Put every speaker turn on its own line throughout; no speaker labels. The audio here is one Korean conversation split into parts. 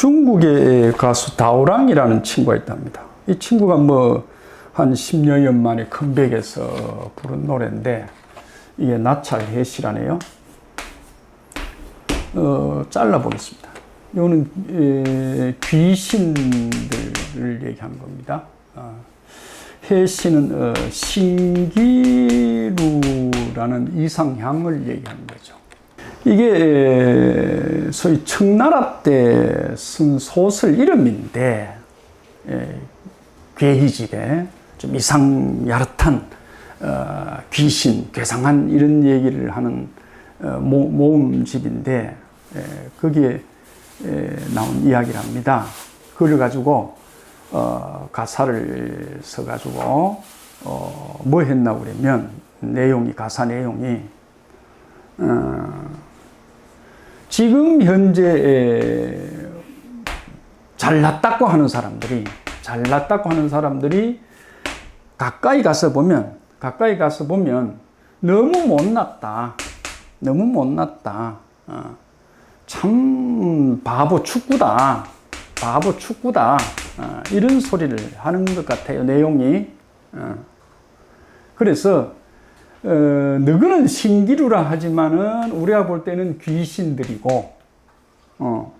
중국의 가수 다오랑이라는 친구가 있답니다. 이 친구가 뭐 한 10여 년 만에 컴백해서 부른 노래인데 이게 나찰 해시라네요. 어, 잘라보겠습니다. 이거는 에, 귀신들을 얘기한 겁니다. 아, 해시는 어, 신기루라는 이상향을 거죠. 이게 에, 소위 청나라 때 쓴 소설 이름인데 에, 괴희집에 좀 이상 야릇한 어, 귀신, 괴상한 이런 얘기를 하는 어, 모, 모음집인데 에, 거기에 에, 나온 이야기랍니다. 그걸 가지고 어, 가사를 써가지고 어, 뭐 했나 그러면 내용이 가사 내용이 어, 지금 현재 에, 잘났다고 하는 사람들이 잘났다고 하는 사람들이 가까이 가서 보면 가까이 가서 보면 너무 못났다. 너무 못났다. 어, 참 바보 축구다. 바보 축구다. 어, 이런 소리를 하는 것 같아요 내용이. 어. 그래서 어, 너그는 신기루라 하지만은 우리가 볼 때는 귀신들이고 어,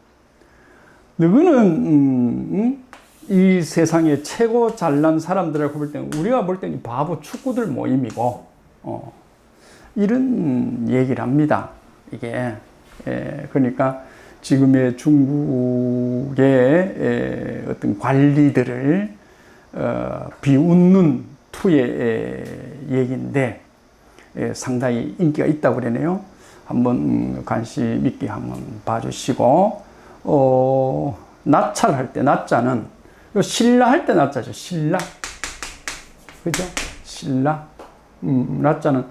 너그는 음, 음? 이 세상에 최고 잘난 사람들이라고 볼 때는 우리가 볼 때는 바보 축구들 모임이고 어, 이런 얘기를 합니다. 이게 예, 그러니까 지금의 중국의 에, 어떤 관리들을 어, 비웃는 투의 에, 얘기인데 에, 상당히 인기가 있다고 그러네요. 한번 음, 관심 있게 한번 봐주시고 어, 나찰할 때 나자는 요 신라 할 때 나자죠. 신라 그죠? 신라 음, 나자는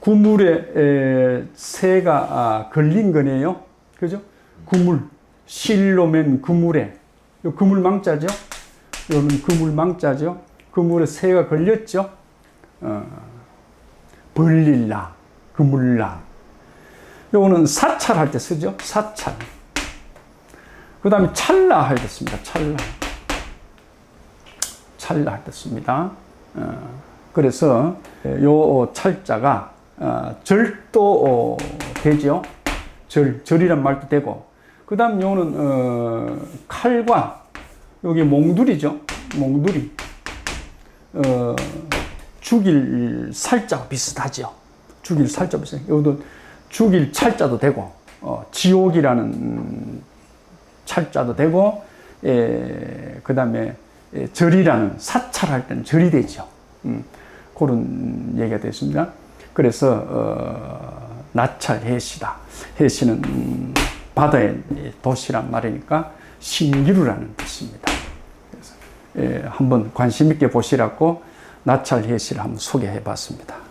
구물에 에, 새가 아, 걸린 거네요. 그죠? 구물 실로 맨 그물에 요 그물망자죠. 요는 그물망자죠. 그물에 새가 걸렸죠. 어, 벌릴라 그물라. 요거는 사찰할 때 쓰죠. 사찰. 그 다음에 찰나 씁니다. 찰나. 찰나 씁니다. 어, 그래서 요 찰자가 어, 절도 어, 되죠. 절, 절이란 말도 되고. 그 다음 요는 어, 칼과 여기 몽두리죠. 몽두리. 어, 죽일 살자 비슷하죠. 죽일 살자 비슷해. 요도 죽일 찰자도 되고, 어, 지옥이라는 찰자도 되고, 예, 그 다음에 예, 절이라는 사찰할 때는 절이 되죠. 음, 그런 얘기가 됐습니다. 그래서 어, 나찰 해시다. 해시는 음, 바다의 도시란 말이니까 신기루라는 뜻입니다. 그래서 예, 한번 관심 있게 보시라고 나찰 해시를 한번 소개해 봤습니다.